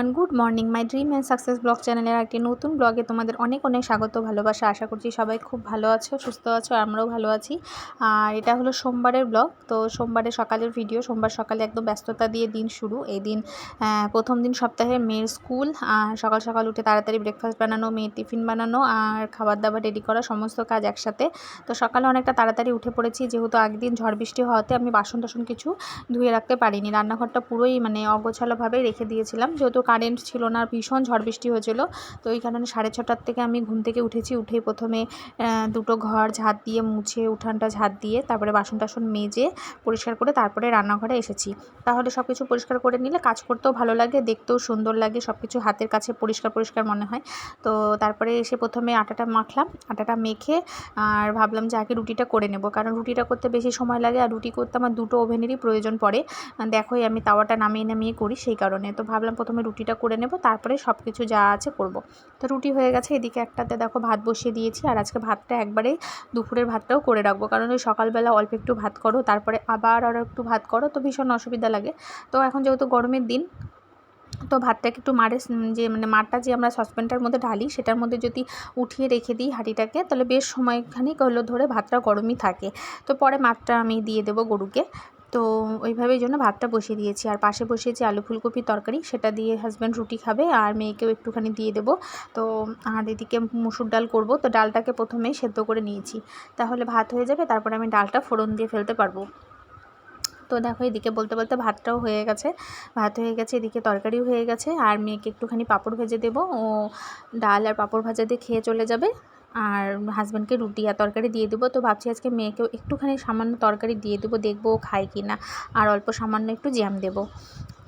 Everyone good morning my dream and success blog চ্যানেলের একটি নতুন ব্লগে তোমাদের অনেক অনেক স্বাগত, ভালোবাসা। আশা করছি সবাই খুব ভালো আছো, সুস্থ আছো আমরাও ভালো আছি। আর এটা হলো সোমবারের ব্লগ তো সোমবারের সকালের ভিডিও সোমবার সকালে একদম ব্যস্ততা দিয়ে দিন শুরু। এই দিন প্রথম দিন সপ্তাহে মেয়ের স্কুল আর সকাল সকাল উঠে তাড়াতাড়ি ব্রেকফাস্ট বানানো, মেয়ের টিফিন বানানো, আর খাবার দাবার রেডি করা, সমস্ত কাজ একসাথে। তো সকালে অনেকটা তাড়াতাড়ি উঠে পড়েছি, যেহেতু আগের দিন ঝড় বৃষ্টি হওয়াতে আমি বাসন টাসন কিছু ধুয়ে রাখতে পারিনি। রান্নাঘরটা পুরোই মানে অগোছালোভাবে রেখে দিয়েছিলাম, যেহেতু কারেন্ট ছিল না, ভীষণ ঝড় বৃষ্টি হয়েছিল। তো ওই কারণে সাড়ে ছটার থেকে আমি ঘুম থেকে উঠেছি উঠে প্রথমে দুটো ঘর ঝাঁট দিয়ে মুছে উঠানটা ঝাঁট দিয়ে তারপরে বাসন টাসন মেজে পরিষ্কার করে তারপরে রান্নাঘরে এসেছি। তাহলে সব কিছু পরিষ্কার করে নিলে কাজ করতেও ভালো লাগে, দেখতেও সুন্দর লাগে সব কিছু হাতের কাছে পরিষ্কার পরিষ্কার মনে হয়। তো তারপরে এসে প্রথমে আটাটা মাখলাম, আটাটা মেখে আর ভাবলাম যে আগে রুটিটা করে নেব, কারণ রুটিটা করতে বেশি সময় লাগে আর রুটি করতে আমার দুটো ওভেনেরই প্রয়োজন পড়ে। দেখোই আমি তাওয়াটা নামিয়ে নামিয়ে করি সেই কারণে। তো ভাবলাম প্রথমে রুটিটা করে নেব, তারপরে সব কিছু যা আছে করব। তো রুটি হয়ে গেছে, এদিকে একটাতে দেখো ভাত বসিয়ে দিয়েছি, আর আজকে ভাতটা একবারেই দুপুরের ভাতটাও করে রাখব। কারণ ওই সকালবেলা অল্প একটু ভাত করো, তারপরে আবার আরও একটু ভাত করো, তো ভীষণ অসুবিধা লাগে। তো এখন যেহেতু গরমের দিন, তো ভাতটাকে একটু মারে, যে মানে মারটা যে আমরা সসপ্যানটার মধ্যে ঢালি, সেটার মধ্যে যদি উঠিয়ে রেখে দিই হাঁড়িটাকে, তাহলে বেশ সময়খানিক হলো ধরে ভাতটা গরমই থাকে। তো পরে মাঠটা আমি দিয়ে দেবো গরুকে। তো ওইভাবেই জন্য ভাতটা বসিয়ে দিয়েছি। আর পাশে বসিয়েছি আলু ফুলকপির তরকারি, সেটা দিয়ে হাজব্যান্ড রুটি খাবে আর মেয়েকেও একটুখানি দিয়ে দেবো। তো আর এদিকে মুসুর ডাল করব। তো ডালটাকে প্রথমেই সেদ্ধ করে নিয়েছি। তাহলে ভাত হয়ে যাবে, তারপরে আমি ডালটা ফোড়ন দিয়ে ফেলতে পারব। তো দেখো এদিকে বলতে বলতে ভাতটাও হয়ে গেছে। ভাত হয়ে গেছে, এদিকে তরকারিও হয়ে গেছে। আর মেয়েকে একটুখানি পাঁপড় ভেজে দেবো। ও ডাল আর পাঁপড় ভাজা দিয়ে খেয়ে চলে যাবে। আর হাজব্যান্ডকে রুটি আর তরকারি দিয়ে দেবো। তো ভাবছি আজকে মেয়েকেও একটুখানি সামান্য তরকারি দিয়ে দেবো, দেখব ও খায় কি না। আর অল্প সামান্য একটু জ্যাম দেবো।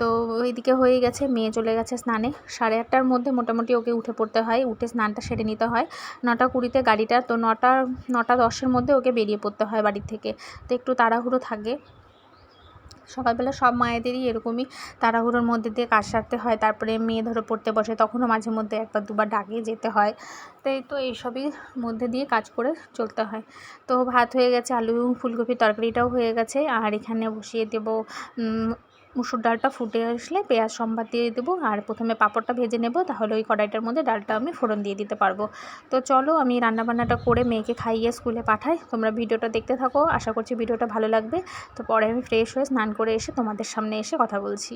তো ওইদিকে হয়ে গেছে, মেয়ে চলে গেছে স্নানে। সাড়ে আটটার মধ্যে মোটামুটি ওকে উঠে পড়তে হয়, উঠে স্নানটা সেরে নিতে হয়। নটা কুড়িতে গাড়িটা, তো নটা নটা দশের মধ্যে ওকে বেরিয়ে পড়তে হয় বাড়ি থেকে। তো একটু তাড়াহুড়ো থাকে। সকালবেলা সব মায়েদেরই এরকমই তাড়াহুড়োর মধ্যে দিয়ে কাজ সারতে হয়। তারপরে মেয়ে ধরো পড়তে বসে, তখনও মাঝে মধ্যে একবার দুবার ডাকে যেতে হয়। তাই তো এইসবই মধ্যে দিয়ে কাজ করে চলতে হয়। তো ভাত হয়ে গেছে, আলু, ফুলকপির তরকারিটাও হয়ে গেছে। আর এখানে বসিয়ে দেবো মুসুর ডালটা ফুটে আসলে পেঁয়াজ সম্বাদ দিয়ে দেবো আর প্রথমে পাঁপড়টা ভেজে নেব, তাহলে ওই কড়াইটার মধ্যে ডালটা আমি ফোড়ন দিয়ে দিতে পারব। তো চলো আমি রান্নাবান্নাটা করে মেয়েকে খাইয়ে স্কুলে পাঠাই। তোমরা ভিডিওটা দেখতে থাকো, আশা করছি ভিডিওটা ভালো লাগবে। তো পরে আমি ফ্রেশ হয়ে স্নান করে এসে তোমাদের সামনে এসে কথা বলছি।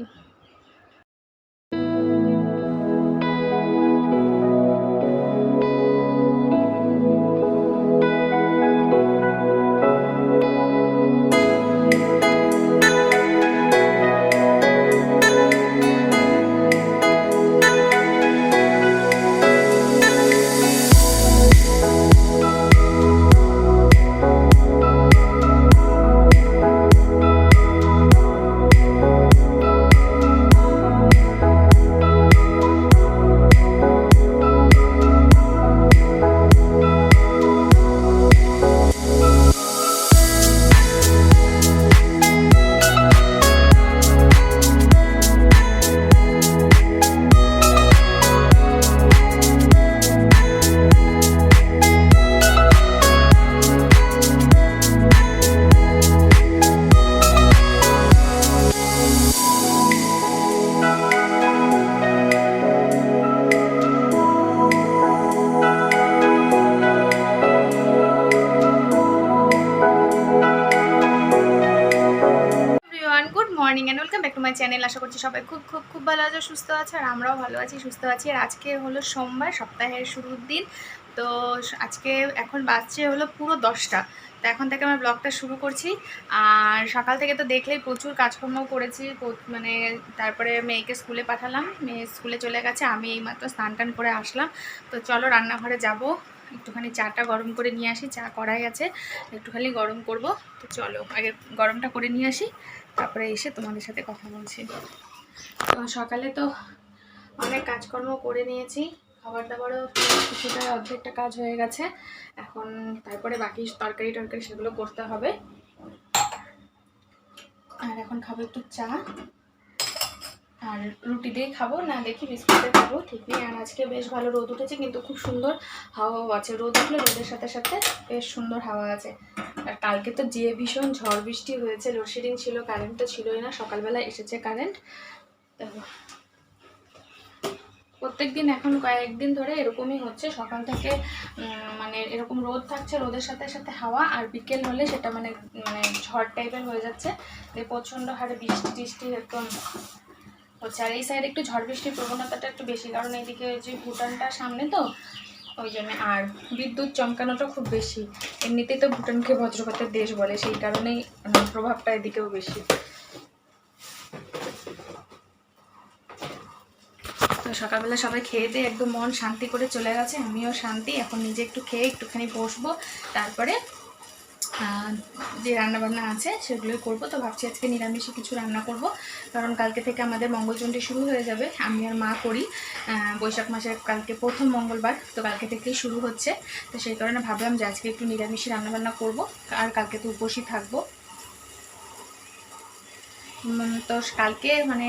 আশা করছি সবাই খুব খুব খুব ভালো আছে, সুস্থ আছে, আর আমরাও ভালো আছি, সুস্থ আছি। আর আজকে হলো সোমবার, সপ্তাহের শুরুর দিন। তো আজকে এখন বাজছে হলো পুরো দশটা। তো এখন থেকে আমরা ব্লগটা শুরু করছি। আর সকাল থেকে তো দেখলেই প্রচুর কাজকর্ম করেছি মানে তারপরে মেয়েকে স্কুলে পাঠালাম। মেয়ে স্কুলে চলে গেছে, আমি এইমাত্র স্নান টান করে আসলাম। তো চলো রান্নাঘরে যাব। একটুখানি চাটা গরম করে নিয়ে আসি, চা করাই আছে, একটুখানি গরম করব। তো চলো, আগে গরমটা করে নিয়ে আসি। তারপরে এসে তোমাদের সাথে কথা বলছি। তো সকালে তো অনেক কাজকর্ম করে নিয়েছি। খাবার দাবারও কিছুটা অর্ধেকটা কাজ হয়ে গেছে। এখন তারপরে বাকি তরকারি টরকারি সেগুলো করতে হবে। আর এখন খাব একটু চা। আর রুটি দিয়ে খাব, না দেখি বিস্কুটে খাব, ঠিক নেই। আর আজকে বেশ ভালো রোদ উঠেছে, কিন্তু খুব সুন্দর হাওয়াও আছে। রোদ উঠলে রোদের সাথে সাথে বেশ সুন্দর হাওয়া আছে। আর কালকে তো যে ভীষণ ঝড় বৃষ্টি হয়েছে লোডশেডিং ছিল কারেন্ট তো ছিলই না, সকালবেলা এসেছে কারেন্ট প্রত্যেক দিন এখন কয়েকদিন ধরে এরকমই হচ্ছে, সকাল থেকে মানে এরকম রোদ থাকছে, রোদের সাথে সাথে হাওয়া, আর বিকেল হলে সেটা মানে মানে ঝড় টাইপের হয়ে যাচ্ছে। প্রচণ্ড হারে বৃষ্টি টিষ্টি একদম হচ্ছে। আর এই সাইডে একটু ঝড় বৃষ্টির প্রবণতাটা একটু বেশি, কারণ এইদিকে যে ভুটানটা সামনে তো, ওই জন্য। আর বিদ্যুৎ চমকানোটা খুব বেশি। এমনিতেই তো ভুটানকে বজ্রপাতের দেশ বলে, সেই কারণেই মানে প্রভাবটা এদিকেও বেশি। তো সকালবেলা সবাই খেয়ে দিয়ে একদম মন শান্তি করে চলে গেছে, আমিও শান্তি, এখন নিজে একটু খেয়ে একটুখানি বসবো, তারপরে যে রান্নাবান্না আছে সেগুলোই করব। তো ভাবছি আজকে নিরামিষে কিছু রান্না করব। কারণ কালকে থেকে আমাদের মঙ্গলচণ্ডী শুরু হয়ে যাবে। আমি আর মা করি বৈশাখ মাসের কালকে প্রথম মঙ্গলবার, তো কালকে থেকেই শুরু হচ্ছে। তো সেই কারণে ভাবলাম যে আজকে একটু নিরামিষে রান্নাবান্না করব। আর কালকে তো উপসী থাকব। তো কালকে মানে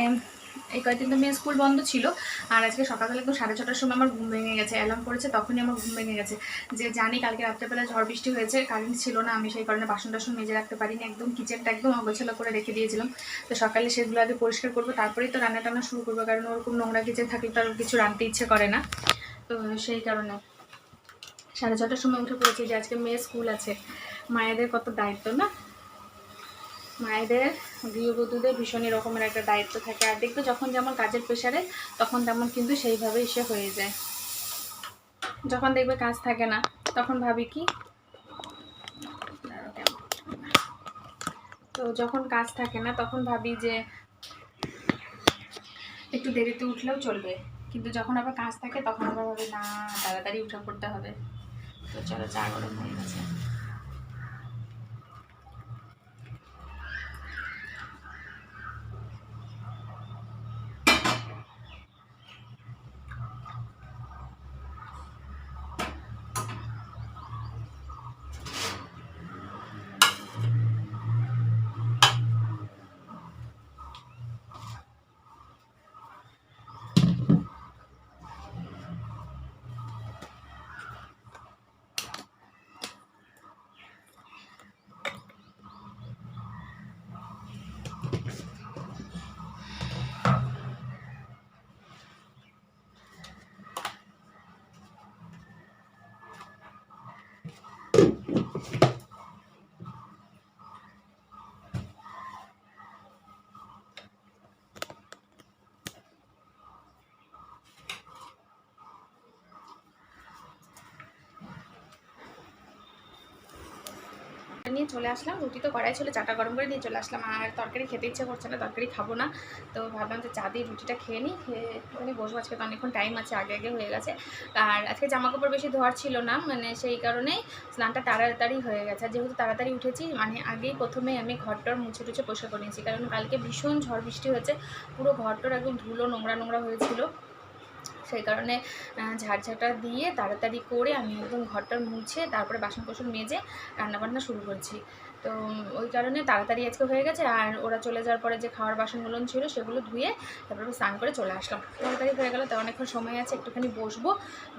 এই কয়েকদিন তো মেয়ে স্কুল বন্ধ ছিল, আর আজকে সকালবেলা একদম সাড়ে ছটার সময় আমার ঘুম ভেঙে গেছে অ্যালার্ম পড়েছে তখনই আমার ঘুম ভেঙে গেছে। যে জানি কালকে রাত্রেবেলা ঝড় বৃষ্টি হয়েছে কারেন্ট ছিল না, আমি সেই কারণে বাসন টাসন মেজে রাখতে পারিনি, একদম কিচেনটা একদম অগোছালো করে রেখে দিয়েছিলাম। তো সকালে সেগুলো আগে পরিষ্কার করব, তারপরেই তো রান্না টান্না শুরু করব, কারণ ওরকম নোংরা কিচেন থাকলে তো কিছু রাঁধতে ইচ্ছে করে না। তো সেই কারণে সাড়ে ছটার সময় উঠে পড়েছি যে আজকে মেয়ে স্কুল আছে, মায়েদের কত দায়িত্ব না? মায়েদের গৃহবধূদের ভীষণই রকমের একটা দায়িত্ব থাকে। আর দেখবে যখন যেমন কাজের প্রেশারে, তখন তেমন কিন্তু সেইভাবে এসে হয়ে যায়। যখন দেখবে কাজ থাকে না, তখন ভাবি কি? তো যখন কাজ থাকে না, তখন ভাবি যে একটু দেরিতে উঠলেও চলবে। কিন্তু যখন আবার কাজ থাকে, তখন আবার ভাবি, না, তাড়াতাড়ি উঠে পড়তে হবে। তো চলো চা গরম হয়ে গেছে। নিয়ে চলে আসলাম। রুটি তো করাই ছিল, চাটা গরম করে নিয়ে চলে আসলাম। আর তরকারি খেতে ইচ্ছে করছে না, তরকারি খাব না। তো ভাবলাম যে চা দিয়ে রুটিটা খেয়ে নিই, খেয়ে বসবো। আজকে তো অনেকক্ষণ টাইম আছে, আগে আগে হয়ে গেছে। আর আজকে জামা কাপড় বেশি ধোয়ার ছিল না মানে সেই কারণেই স্নানটা তাড়াতাড়ি হয়ে গেছে। আর যেহেতু তাড়াতাড়ি উঠেছি মানে আগেই প্রথমে আমি ঘরটর মুছে টুছে পরিষ্কার করে নিয়েছি। কারণ কালকে ভীষণ ঝড় বৃষ্টি হয়েছে, পুরো ঘরটর একদম ধুলো নোংরা নোংরা হয়েছিল। সেই কারণে ঝাড়ঝাঁটা দিয়ে তাড়াতাড়ি করে আমি একদম ঘরটা মুছে তারপরে বাসন কোসন মেজে রান্নাবান্না শুরু করছি। তো ওই কারণে তাড়াতাড়ি আজকে হয়ে গেছে। আর ওরা চলে যাওয়ার পরে যে খাওয়ার বাসনগুলো ছিল সেগুলো ধুয়ে তারপরে স্নান করে চলে আসলাম। তাড়াতাড়ি হয়ে গেল তো অনেকক্ষণ সময় আছে, একটুখানি বসবো।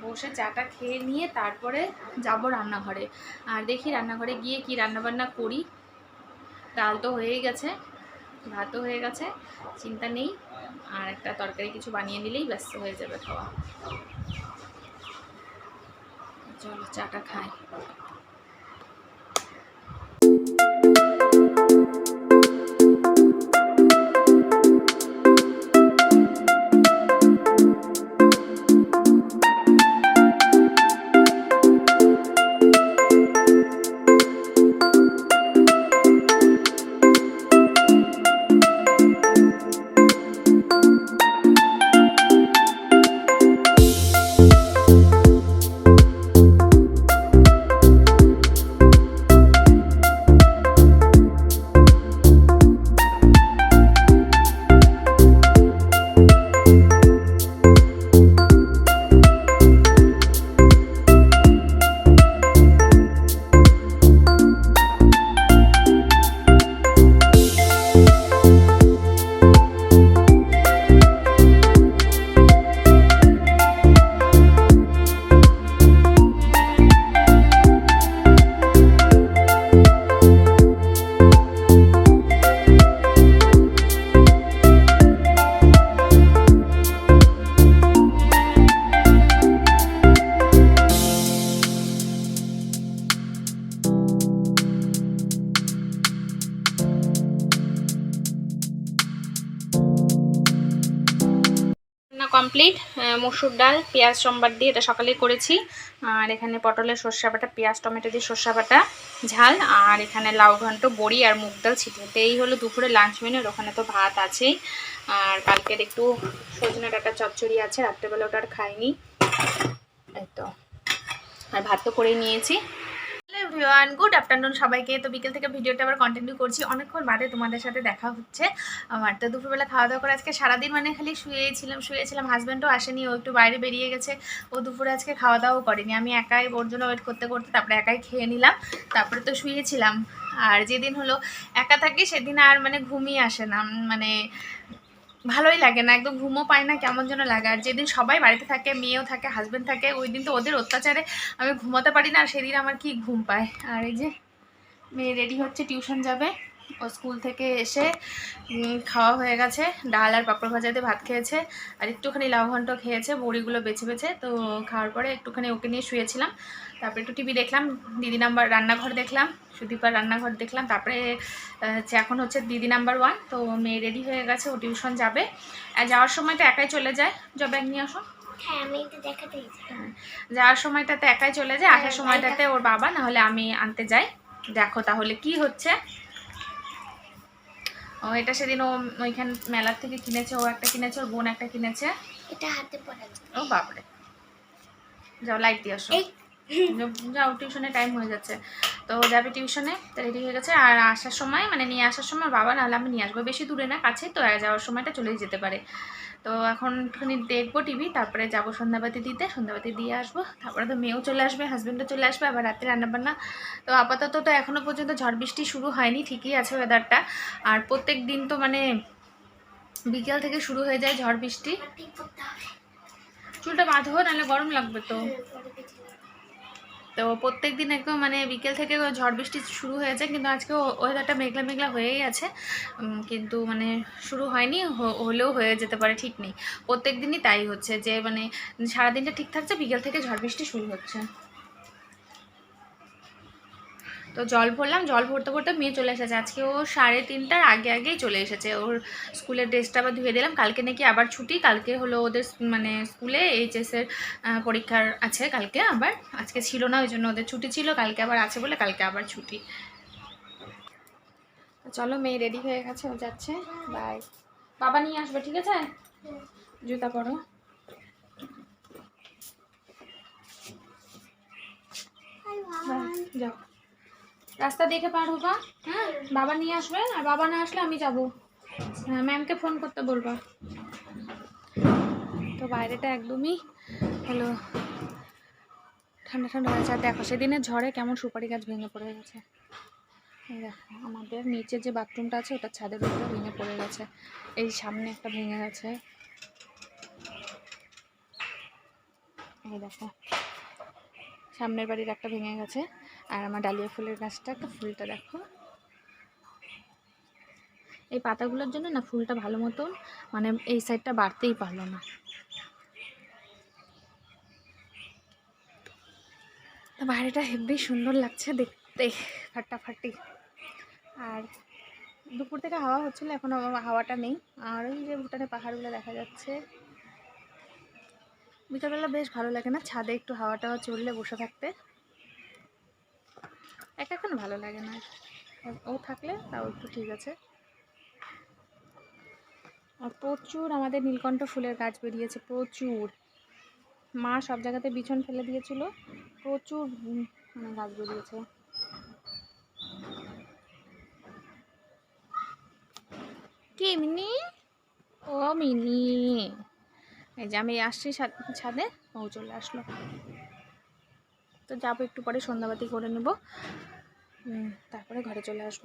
বসে চাটা খেয়ে নিয়ে তারপরে যাব রান্নাঘরে। আর দেখি রান্নাঘরে গিয়ে কি রান্নাবান্না করি। ডাল তো হয়েই গেছে, ভাতও হয়ে গেছে, চিন্তা নেই। আর একটা তরকারি কিছু বানিয়ে নিলেই ব্যস্ত হয়ে যাবে খাওয়া। চলো চাটা খাই। কমপ্লিট মসুর ডাল, পেঁয়াজ সম্বার দিয়ে এটা সকালে করেছি। আর এখানে পটলের সর্ষা বাটা পেঁয়াজ, টমেটো দিয়ে সর্ষা বাটা ঝাল। আর এখানে লাউ ঘন্ট, বড়ি আর মুগ ডাল ছিটিয়ে। তো এই হলো দুপুরে লাঞ্চ মেনুর ওখানে তো ভাত আছেই। আর কালকের একটু সজনে ডাটা চচ্চড়ি আছে, রাত্রেবেলা ওটা আর খাইনি। এই তো। আর ভাত তো করেই নিয়েছি। এভরিওয়ান গুড আফটারনুন সবাইকে। তো বিকেল থেকে ভিডিওটা আবার কন্টিনিউ করছি। অনেকক্ষণ বাদে তোমাদের সাথে দেখা হচ্ছে। আমার তো দুপুরবেলা খাওয়া দাওয়া করে আজকে সারাদিন মানে খালি শুয়েছিলাম শুয়েছিলাম। হাজব্যান্ডও আসেনি, ও একটু বাইরে বেরিয়ে গেছে। ও দুপুরে আজকে খাওয়া দাওয়াও করেনি। আমি একাই ওর জন্য ওয়েট করতে করতে তারপরে একাই খেয়ে নিলাম। তারপরে তো শুয়েছিলাম। আর যেদিন হলো একা থাকি, সেদিন আর মানে ঘুমিয়ে আসে না। মানে ভালোই লাগে না, একদম ঘুমও পায় না, কেমন যেন লাগে। আর যেদিন সবাই বাড়িতে থাকে, মেয়েও থাকে হাজব্যান্ড থাকে ওই দিন তো ওদের অত্যাচারে আমি ঘুমাতে পারি না, আর সেদিন আমার কি ঘুম পায়। আর এই যে, মেয়ে রেডি হচ্ছে টিউশন যাবে। ও স্কুল থেকে এসে খাওয়া হয়ে গেছে। ডাল আর পাঁপড় ভাজাতে ভাত খেয়েছে। আর একটুখানি লাউ ঘন্ট খেয়েছে বড়িগুলো বেছে বেছে। তো খাওয়ার পরে একটুখানি ওকে নিয়ে শুয়েছিলাম। তারপরে একটু টিভি দেখলাম দিদি নাম্বার রান্নাঘর দেখলাম সুদীপার রান্নাঘর দেখলাম। তারপরে হচ্ছে এখন হচ্ছে দিদি নাম্বার ওয়ান। তো মেয়ে রেডি হয়ে গেছে ও টিউশন যাবে। আর যাওয়ার সময় তো একাই চলে যায়। জব ব্যাগ নিয়ে আসো। হ্যাঁ হ্যাঁ, যাওয়ার সময়টাতে একাই চলে যায়। আসার সময়টাতে ওর বাবা না হলে আমি আনতে যাই। দেখো তাহলে কি হচ্ছে। এটা সেদিন ও ওইখান মেলার থেকে কিনেছে ও একটা কিনেছে ওর বোন একটা কিনেছে। এটা হাতে পড়া ও বাপরে। যাও লাইট দিয়ে আসো। যাও টিউশনে টাইম হয়ে যাচ্ছে। তো যাবে টিউশনে তো রেডি হয়ে গেছে। আর আসার সময় মানে নিয়ে আসার সময় বাবা নাহলে আমি নিয়ে আসব। বেশি দূরে না কাছে তো যাওয়ার সময়টা চলেই যেতে পারে। তো এখন একটুখানি দেখব টিভি, তারপরে যাব সন্ধ্যাবাতি দিতে, সন্ধ্যাবাতি দিয়ে আসব। তারপরে তো মেয়েও চলে আসবে হাজব্যান্ডও চলে আসবে, আবার রাত্রে রান্নাবান্না। তো আপাতত তো এখনও পর্যন্ত ঝড় বৃষ্টি শুরু হয়নি, ঠিকই আছে ওয়েদারটা আর প্রত্যেক দিন তো মানে বিকেল থেকে শুরু হয়ে যায় ঝড় বৃষ্টি। চুলটা বাঁধো, নাহলে গরম লাগবে তো। তো প্রত্যেক দিন একদম মানে বিকেল থেকে ঝড় বৃষ্টি শুরু হয়েছে, কিন্তু আজকে ওয়েদারটা মেঘলা মেঘলা হয়েই আছে। কিন্তু মানে শুরু হয়নি হলেও হয়ে যেতে পারে, ঠিক নেই। প্রত্যেক দিনই তাই হচ্ছে যে মানে সারাদিনটা ঠিক থাকছে, বিকেল থেকে ঝড় বৃষ্টি শুরু হচ্ছে। তো জল ভরলাম জল ভরতে ভরতে মেয়ে চলে এসেছে। আজকে ও সাড়ে তিনটার আগে আগেই চলে এসেছে। ওর স্কুলের ড্রেসটা আবার ধুয়ে দিলাম। কালকে নাকি আবার ছুটি। কালকে হলো ওদের মানে স্কুলে এইচএসের পরীক্ষার আছে কালকে আবার। আজকে ছিল না ওই জন্য ওদের ছুটি ছিল। কালকে আবার আছে বলে কালকে আবার ছুটি। চলো মেয়ে রেডি হয়ে গেছে ও যাচ্ছে। বাই বাবা নিয়ে আসবে ঠিক আছে? জুতা পরো। যাও। রাস্তা দেখে পার হবা হ্যাঁ? বাবা নিয়ে আসবে, আর বাবা না আসলে আমি যাব। হ্যাঁ ম্যামকে ফোন করতে বলবা। তো বাইরেটা একদমই, হলো ঠান্ডা ঠান্ডা হয়েছে। আর দেখো, সেদিনের ঝড়ে কেমন সুপারি গাছ ভেঙে পড়ে গেছে। দেখো, আমাদের নিচে যে বাথরুমটা আছে ওটা ছাদের উপরে ভেঙে পড়ে গেছে। এই সামনে একটা ভেঙে গেছে। এই দেখো, সামনের বাড়ির একটা ভেঙে গেছে। আর আমার ডালিয়া ফুলের গাছটা একটা ফুলটা দেখো। এই পাতাগুলোর জন্য না ফুলটা ভালো মতন মানে এই সাইডটা বাড়তেই পারল না। বাইরেটা হেব্বি সুন্দর লাগছে দেখতে, ফাটাফাটি। আর দুপুর থেকে হাওয়া হচ্ছিল, এখন হাওয়াটা নেই। আর ওই যে ভুটানের পাহাড়গুলো দেখা যাচ্ছে। বিকালবেলা বেশ ভালো লাগে না, ছাদে একটু হাওয়া টাওয়া চললে বসে থাকতে। একা এখন ভালো লাগে না। ও থাকলে তাও একটু ঠিক আছে। আর প্রচুর আমাদের নীলকণ্ঠ ফুলের গাছ বেরিয়েছে, প্রচুর। মা সব জায়গাতে বিছন ফেলে দিয়েছিল, প্রচুর মানে গাছ বেরিয়েছে। কি মিনি? ও মিনি। এই যে আমি আসছি ছাদে, ও চলে আসলো। তো যাব একটু পরে সন্ধ্যাবাতি করে নেব। তারপরে ঘরে চলে আসব।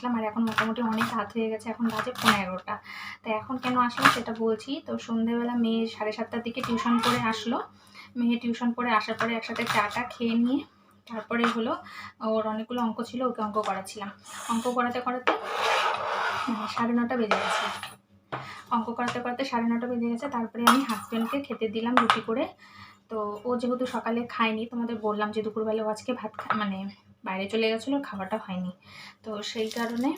আসলাম আর এখন মোটামুটি অনেক রাত হয়ে গেছে, এখন বাজে পনেরোটা। তো এখন কেন আসলাম সেটা বলছি, তো সন্ধেবেলা মেয়ে সাড়ে সাতটার দিকে টিউশন করে আসলো। মেয়ে টিউশন করে আসার পরে একসাথে চাটা খেয়ে নিয়ে তারপরে হলো ওর অনেকগুলো অঙ্ক ছিল, ওকে অঙ্ক করাচ্ছিলাম। অঙ্ক করাতে করাতে মানে সাড়ে নটা বেজে গেছে। অঙ্ক করাতে করাতে সাড়ে নটা বেজে গেছে, তারপরে আমি হাজব্যান্ডকে খেতে দিলাম রুটি করে। তো ও যেহেতু সকালে খায়নি, তোমাদের বললাম যে দুপুরবেলা আজকে ভাত মানে বাইরে চলে গেছিল খাওয়াটা হয়নি। তো সেই কারণে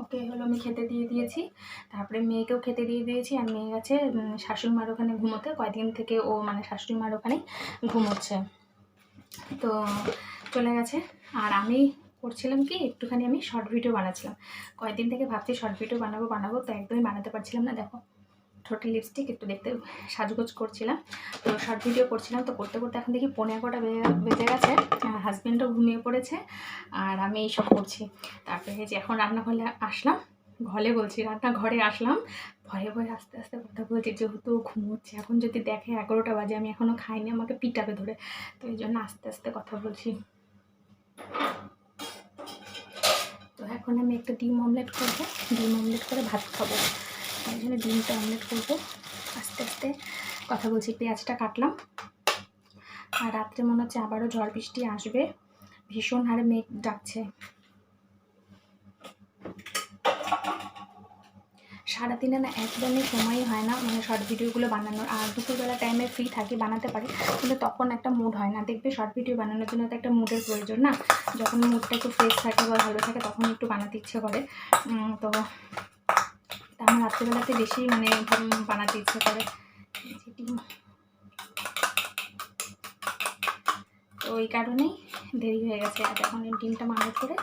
ওকে হলো আমি খেতে দিয়ে দিয়েছি। তারপরে মেয়েকেও খেতে দিয়ে দিয়েছি। আর মেয়ে গেছে শাশুড়ি মার ওখানে ঘুমোতে। কয়দিন থেকে ও মানে শাশুড়ি মার ওখানে ঘুমোচ্ছে। তো চলে গেছে। আর আমি করছিলাম কি, একটুখানি আমি শর্ট ভিডিও বানাচ্ছিলাম। কয়েকদিন থেকে ভাবছি শর্ট ভিডিও বানাবো বানাবো, তো একদমই বানাতে পারছিলাম না। দেখো ঠোঁটে লিপস্টিক একটু দেখতে সাজগোজ করছিলাম। তো শর্ট ভিডিও করছিলাম। তো করতে করতে এখন দেখি পনেরো এগারোটা বেজে গেছে। হাজব্যান্ডও ঘুমিয়ে পড়েছে। আর আমি এইসব করছি। তারপরে যে এখন রান্নাঘরে আসলাম। ঘরে বলছি, রান্নাঘরে আসলাম। ভয়ে ভয়ে আস্তে আস্তে কথা বলছি, যেহেতু ঘুমোচ্ছে, এখন যদি দেখে এগারোটা বাজে, আমি এখনও খাইনি, আমাকে পিটাবে ধরে। তো এই জন্য আস্তে আস্তে কথা বলছি। তো এখন আমি একটা ডিম অমলেট করব। ডিম অমলেট করে ভাত খাব। জন্য ডিমটা অমলেট করব। আস্তে আস্তে কথা বলছি, পেঁয়াজটা কাটলাম। আর রাত্রে মনে হচ্ছে আবারও ঝড় বৃষ্টি আসবে। ভীষণ হারে মেঘ ডাকছে। সারাদিনে না একদমই সময়ই হয় না মানে শর্ট ভিডিওগুলো বানানোর। আর দুপুরবেলা টাইমে ফ্রি থাকি, বানাতে পারি, কিন্তু তখন একটা মুড হয় না। দেখবে শর্ট ভিডিও বানানোর জন্য তো একটা মুডের প্রয়োজন না। যখন মুডটা একটু ফ্রেশ থাকে বা ভালো থাকে, তখন একটু বানাতে ইচ্ছে করে। তো তা আমার রাত্রেবেলাতে বেশি মানে বানাতে ইচ্ছে করে। তো ওই কারণেই দেরি হয়ে গেছে। আর এখন ডিমটা মানুষ করে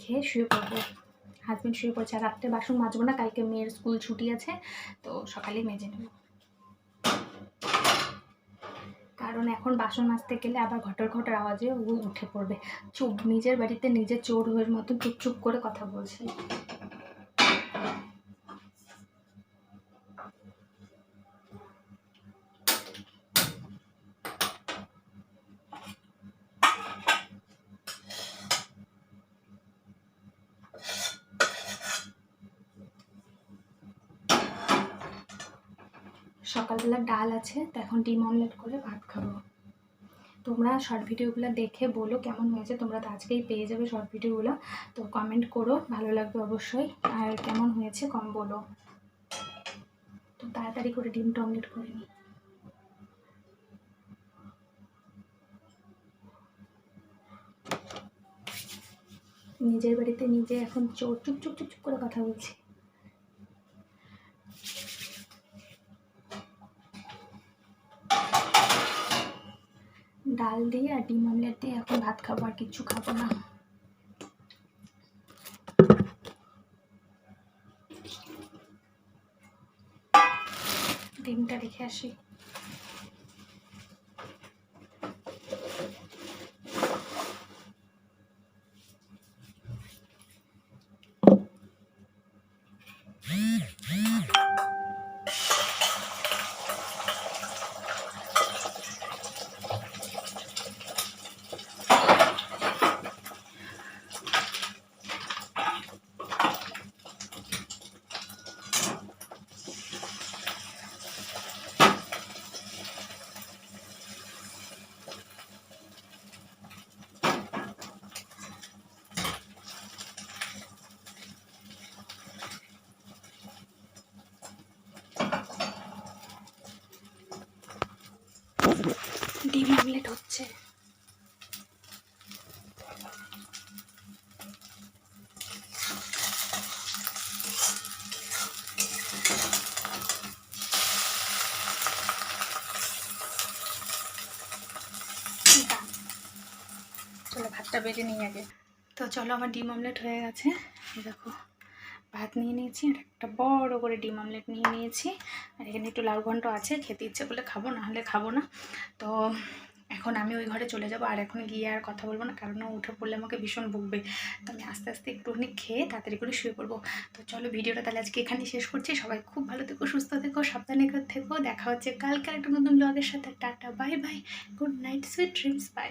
খেয়ে শুয়ে পড়ব। হাজব্যান্ড শুয়ে পড়ছে। আর রাত্রে বাসন মাজবো না, কালকে মেয়ের স্কুল ছুটি আছে, তো সকালেই মেজে নেব। কারণ এখন বাসন মাজতে গেলে আবার ঘটর ঘটর আওয়াজে উঠে পড়বে। চুপ, নিজের বাড়িতে নিজের চোর হয়ে মতো চুপ চুপ করে কথা বলছি। সকালবেলা ডাল আছে, তো এখন ডিম অমলেট করে ভাত খাব। তোমরা শর্ট ভিডিওগুলো দেখে বলো কেমন হয়েছে, তোমরা তো আজকেই পেয়ে যাবে শর্ট ভিডিওগুলো তো কমেন্ট করো, ভালো লাগবে অবশ্যই। আর কেমন হয়েছে কম বলো। তো তাড়াতাড়ি করে ডিমটা অমলেট করে নিই। নিজের বাড়িতে নিজে এখন চোর চুপ চুপ চুপ চুপ করে কথা বলছি। ডাল দিয়ে আর ডিম অমলেট দিয়ে এখন ভাত খাব আর কিচ্ছু খাব না। ডিমটা রেখে আসি ডিম অমলেট হচ্ছে দাম। চলো ভাতটা বেড়ে নিই আগে। তো চলো আমার ডিম অমলেট হয়ে গেছে। দেখো, ভাত নিয়ে নিয়েছি, আর একটা বড় করে ডিম অমলেট নিয়ে নিয়েছি। আর এখানে একটু লাউ ঘন্ট আছে, খেতে ইচ্ছে করলে খাব, না হলে খাব না। তো এখন আমি ওই ঘরে চলে যাব, আর এখন গিয়ে আর কথা বলব না, কারণ উঠে পড়লে আমাকে ভীষণ বকবে। তো আমি আস্তে আস্তে একটুখানি খেয়ে তাড়াতাড়ি করে শুয়ে পড়ব। তো চলো ভিডিওটা তাহলে আজকে এখানেই শেষ করছি। সবাই খুব ভালো থেকো, সুস্থ থেকো, সাবধানে থেকো, দেখা হচ্ছে কালকে একটা নতুন ব্লগের সাথে। Tata bye bye good night sweet dreams bye